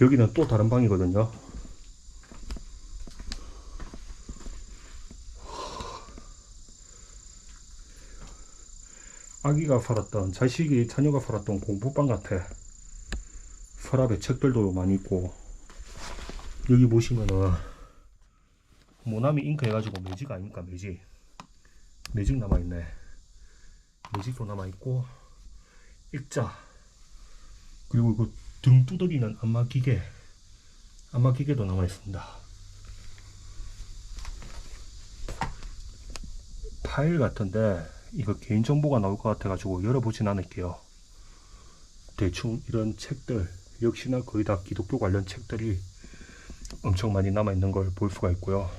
여기는 또 다른 방이거든요. 아기가 살았던 자식이 자녀가 살았던 공부방 같아. 서랍에 책들도 많이 있고. 여기 보시면은 모나미 잉크 해가지고 매직 아닙니까? 매직. 매직 남아있네. 매직도 남아있고. 액자. 그리고 이거 등 두드리는 안마 기계 안마 기계도 남아 있습니다. 파일 같은데 이거 개인정보가 나올 것 같아가지고 열어보진 않을게요. 대충 이런 책들 역시나 거의 다 기독교 관련 책들이 엄청 많이 남아있는 걸 볼 수가 있고요.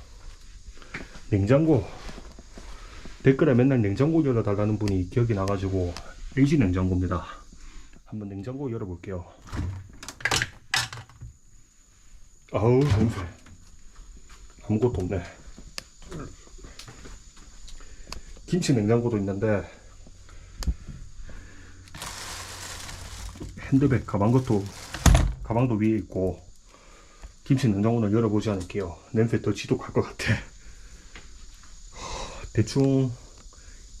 냉장고. 댓글에 맨날 냉장고 열어달라는 분이 기억이 나가지고 LG 냉장고입니다 한번 냉장고 열어볼게요. 아우 냄새. 아무것도 없네. 김치 냉장고도 있는데 핸드백 가방 것도 가방도 위에 있고 김치 냉장고는 열어보지 않을게요. 냄새 더 지독할 것 같아. 대충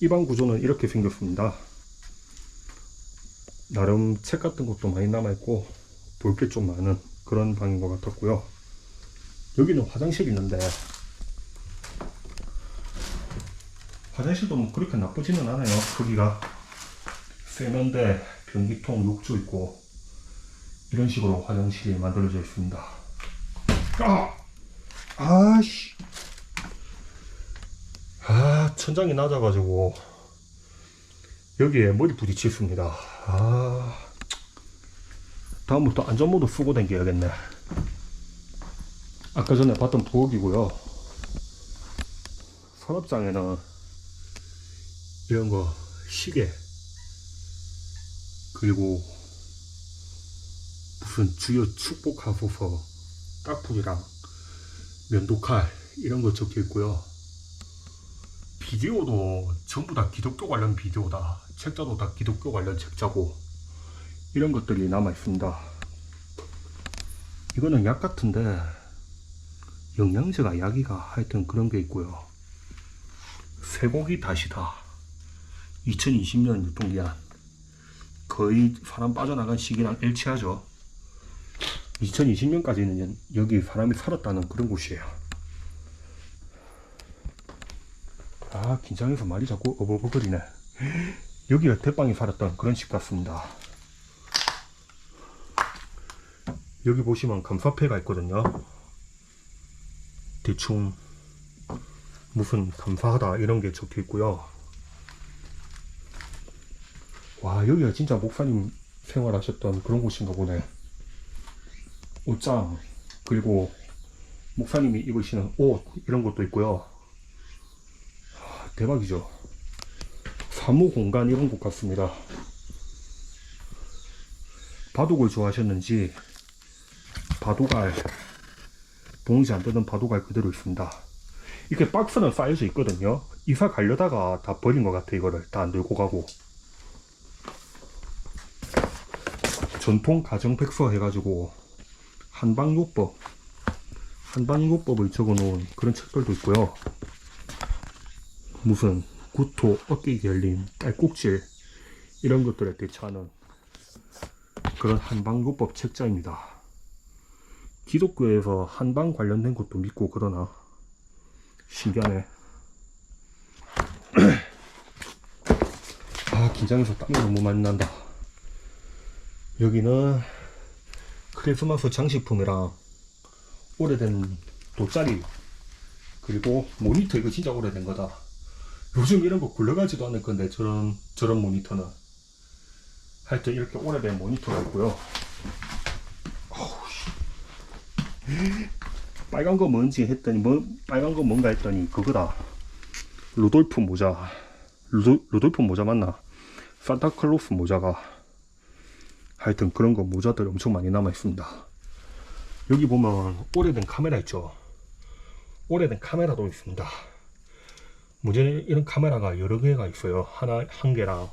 입안 구조는 이렇게 생겼습니다 나름 책 같은 것도 많이 남아있고 볼 게 좀 많은 그런 방인 것 같았고요. 여기는 화장실 있는데 화장실도 뭐 그렇게 나쁘지는 않아요. 크기가. 세면대 변기통 욕조 있고 이런 식으로 화장실이 만들어져 있습니다. 아! 아씨. 아 천장이 낮아가지고 여기에 머리 부딪혔습니다. 아. 다음부터 안전모드 쓰고 댕겨야겠네. 아까 전에 봤던 부엌이고요. 서랍장에는 이런 거 시계 그리고 무슨 주요 축복하소서 딱풀이랑 면도칼 이런 거 적혀 있고요 비디오도 전부 다 기독교 관련 비디오다. 책자도 다 기독교 관련 책자고 이런 것들이 남아 있습니다. 이거는 약 같은데 영양제가 약이가 하여튼 그런 게 있고요. 쇠고기 다시다. 2020년 유통기한 거의 사람 빠져나간 시기랑 일치하죠. 2020년까지는 여기 사람이 살았다는 그런 곳이에요. 아 긴장해서 말이 자꾸 어버버거리네. 여기가 대빵이 살았던 그런 집 같습니다. 여기 보시면 감사패가 있거든요. 대충 무슨 감사하다 이런 게 적혀 있고요. 와 여기가 진짜 목사님 생활하셨던 그런 곳인가 보네. 옷장 그리고 목사님이 입으시는 옷 이런 것도 있고요 대박이죠. 사무 공간 이런 곳 같습니다. 바둑을 좋아하셨는지 바둑알 봉지 안 뜯은 바둑알 그대로 있습니다. 이렇게 박스는 쌓여져 있거든요. 이사 가려다가 다 버린 것 같아 이거를 다 안 들고 가고 전통 가정 백서 해가지고 한방요법 한방요법을 적어놓은 그런 책들도 있고요. 무슨 구토, 어깨 결림, 딸꾹질 이런 것들에 대처하는 그런 한방요법 책자입니다. 기독교에서 한방 관련된 것도 믿고 그러나 신기하네. 아 긴장해서 땀이 너무 많이 난다. 여기는 크리스마스 장식품이랑 오래된 돗자리 그리고 모니터 이거 진짜 오래된 거다. 요즘 이런 거 굴러가지도 않을 건데 저런 저런 모니터는 하여튼 이렇게 오래된 모니터가 있고요. 빨간 거 뭔지 했더니 뭐 빨간 거 뭔가 했더니 그거다. 루돌프 모자. 루도, 루돌프 모자 맞나? 산타클로스 모자가. 하여튼 그런 거 모자들 엄청 많이 남아 있습니다. 여기 보면 오래된 카메라 있죠? 오래된 카메라도 있습니다 문제는 이런 카메라가 여러 개가 있어요. 하나, 한 개랑,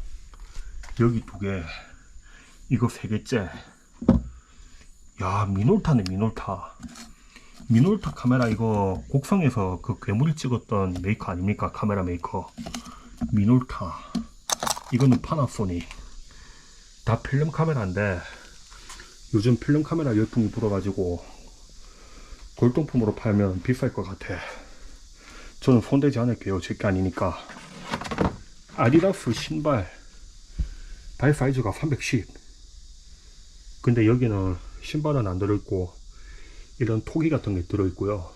여기 두 개, 이거 세 개째, 야 미놀타네 미놀타. 미놀타 카메라 이거 곡성에서 그 괴물 찍었던 메이커 아닙니까? 카메라 메이커. 미놀타. 이거는 파나소닉 다 필름 카메라인데 요즘 필름 카메라 열풍이 불어가지고 골동품으로 팔면 비쌀 것 같아 저는 손대지 않을게요. 제 게 아니니까. 아디다스 신발 발 사이즈가 310 근데 여기는 신발은 안 들어있고 이런 토기 같은 게 들어있고요.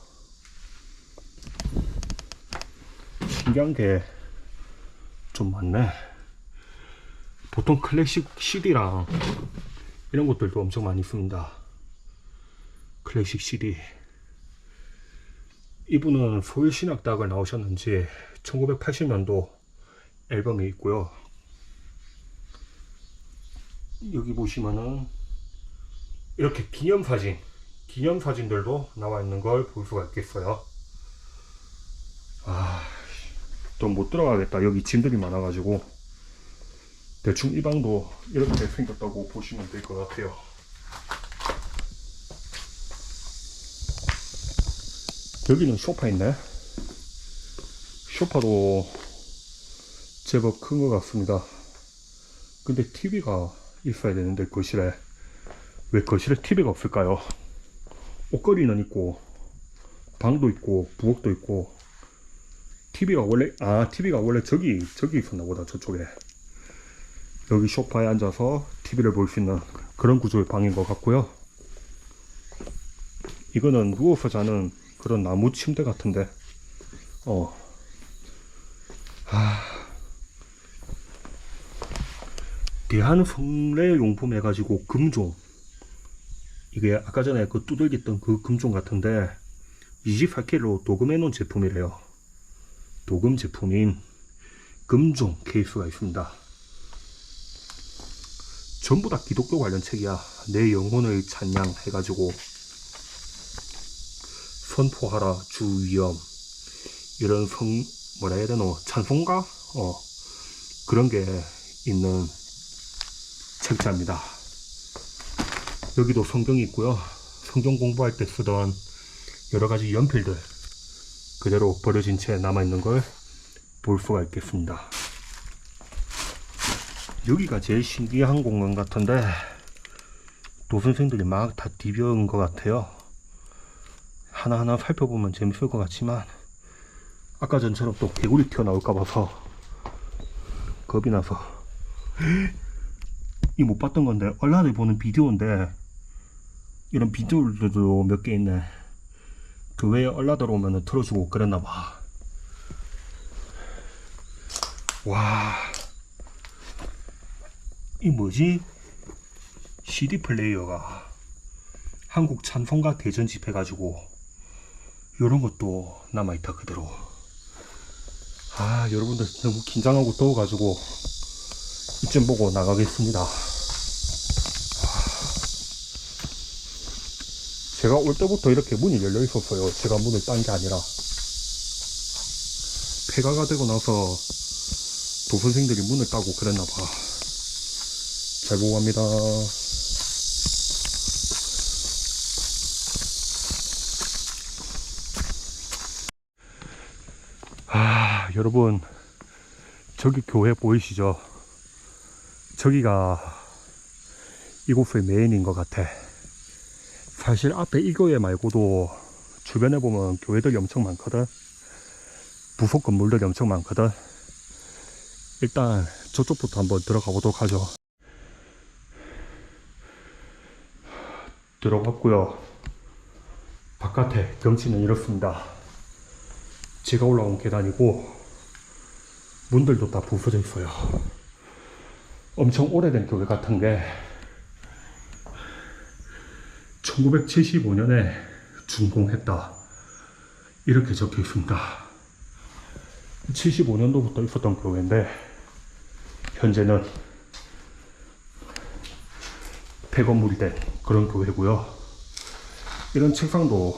신기한 게 좀 많네. 보통 클래식 CD랑 이런 것들도 엄청 많이 씁니다. 클래식 CD 이분은 서울신학대학을 나오셨는지 1980년도 앨범이 있고요. 여기 보시면은 이렇게 기념사진 기념사진들도 나와 있는 걸 볼 수가 있겠어요. 아 또 못 들어가겠다. 여기 짐들이 많아가지고 대충 이 방도 이렇게 생겼다고 보시면 될 것 같아요 여기는 소파 있네. 소파도 제법 큰 것 같습니다. 근데 TV가 있어야 되는데 거실에. 왜 거실에 TV가 없을까요? 옷걸이는 있고 방도 있고 부엌도 있고 TV가 원래 아 TV가 원래 저기 저기 있었나 보다 저쪽에. 여기 소파에 앉아서 TV를 볼 수 있는 그런 구조의 방인 것 같고요. 이거는 누워서 자는 그런 나무 침대 같은데. 어. 대한 성례 용품 해가지고 금종 이게 아까 전에 그 두들겼던 그 금종 같은데 28K로 도금해 놓은 제품이래요. 도금 제품인 금종 케이스가 있습니다. 전부 다 기독교 관련 책이야. 내 영혼의 찬양 해가지고 선포하라 주 위엄 이런 성 뭐라 해야 되노 찬송가 어 그런 게 있는 책자입니다. 여기도 성경이 있고요. 성경 공부할 때 쓰던 여러 가지 연필들 그대로 버려진 채 남아 있는 걸 볼 수가 있겠습니다. 여기가 제일 신기한 공간 같은데 도선생들이 막다 디벼은 것 같아요. 하나하나 살펴보면 재밌을 것 같지만 아까 전처럼 또 개구리 튀어나올까 봐서 겁이 나서 이 못 봤던 건데 얼라에 보는 비디오인데 이런 비디오들도 몇 개 있네 교회에 얼라들 오면은 틀어주고 그랬나 봐. 와, 이 뭐지? CD 플레이어가 한국 찬송가 대전 집 해가지고 이런 것도 남아있다 그대로. 아, 여러분들 너무 긴장하고 더워가지고 이쯤 보고 나가겠습니다. 제가 올 때부터 이렇게 문이 열려 있었어요. 제가 문을 딴 게 아니라. 폐가가 되고 나서 도선생들이 문을 따고 그랬나 봐. 잘 보고 갑니다. 여러분. 저기 교회 보이시죠? 저기가 이곳의 메인인 것 같아. 사실 앞에 이 교회 말고도 주변에 보면 교회들이 엄청 많거든. 부속 건물들이 엄청 많거든. 일단 저쪽부터 한번 들어가 보도록 하죠. 들어갔고요. 바깥에 경치는 이렇습니다. 제가 올라온 계단이고 문들도 다 부서져 있어요. 엄청 오래된 교회 같은 게 1975년에 준공했다. 이렇게 적혀 있습니다. 75년도부터 있었던 교회인데, 현재는 폐건물이 된 그런 교회고요. 이런 책상도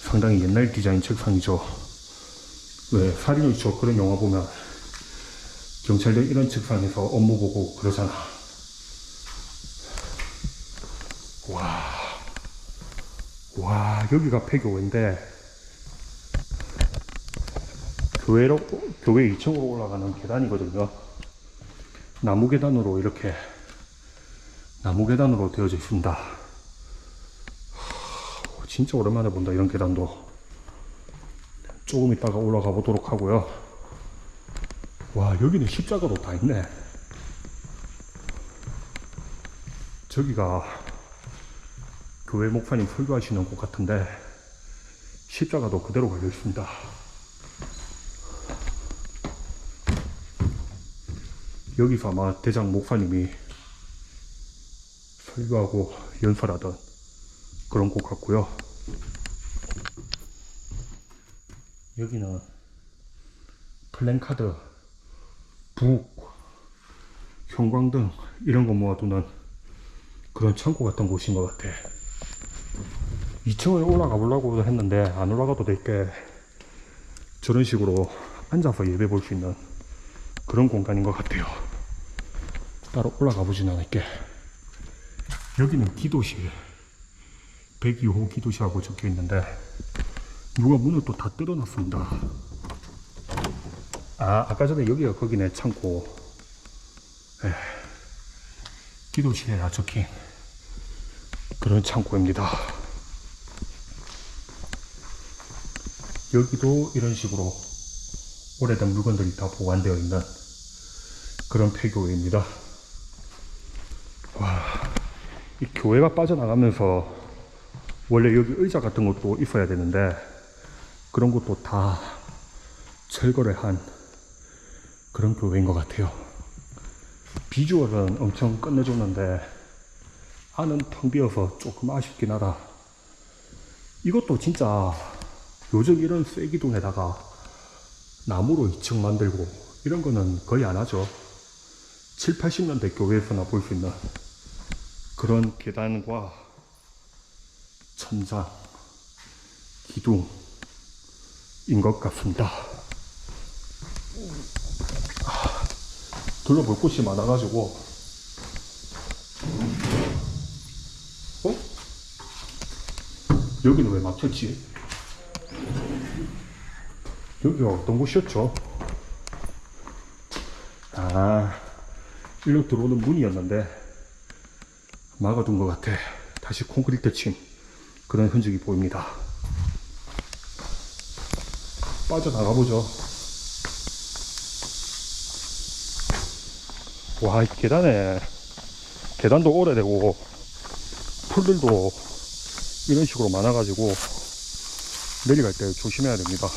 상당히 옛날 디자인 책상이죠. 왜, 살인이죠. 그런 영화 보면 경찰들 이런 책상에서 업무 보고 그러잖아. 와, 와 여기가 폐교회인데 교회로 교회 2층으로 올라가는 계단이거든요. 나무 계단으로 이렇게 나무 계단으로 되어져 있습니다. 하, 진짜 오랜만에 본다 이런 계단도. 조금 있다가 올라가 보도록 하고요. 와 여기는 십자가도 다 있네. 저기가 교회 목사님 설교하시는 곳 같은데 십자가도 그대로 걸려 있습니다. 여기서 아마 대장 목사님이 설교하고 연설하던 그런 곳 같고요. 여기는 플랜카드, 북, 형광등 이런 거 모아두는 그런 창고 같은 곳인 것 같아. 2층을 올라가 보려고 했는데 안 올라가도 될게 저런 식으로 앉아서 예배 볼 수 있는 그런 공간인 것 같아요. 따로 올라가 보진 않을게. 여기는 기도실. 102호 기도실하고 적혀 있는데 누가 문을 또 다 뜯어놨습니다. 아, 아까 전에 여기가 거기네 창고. 에, 기도실에 다 적힌 그런 창고입니다. 여기도 이런 식으로 오래된 물건들이 다 보관되어 있는 그런 폐교회입니다. 와, 이 교회가 빠져나가면서 원래 여기 의자 같은 것도 있어야 되는데 그런 것도 다 철거를 한 그런 교회인 것 같아요. 비주얼은 엄청 끝내줬는데 안은 텅 비어서 조금 아쉽긴 하다. 이것도 진짜 요즘 이런 쇠기둥에다가 나무로 2층 만들고 이런 거는 거의 안 하죠. 7, 80년대 교회에서나 볼 수 있는 그런 계단과 천장, 기둥인 것 같습니다. 아, 둘러볼 곳이 많아가지고 어? 여기는 왜 막혔지? 여기가 어떤 곳이었죠? 아, 일로 들어오는 문이었는데 막아둔 것 같아. 다시 콘크리트 친 그런 흔적이 보입니다. 빠져나가 보죠. 와, 이 계단에 계단도 오래되고 풀들도 이런 식으로 많아가지고 내려갈 때 조심해야 됩니다.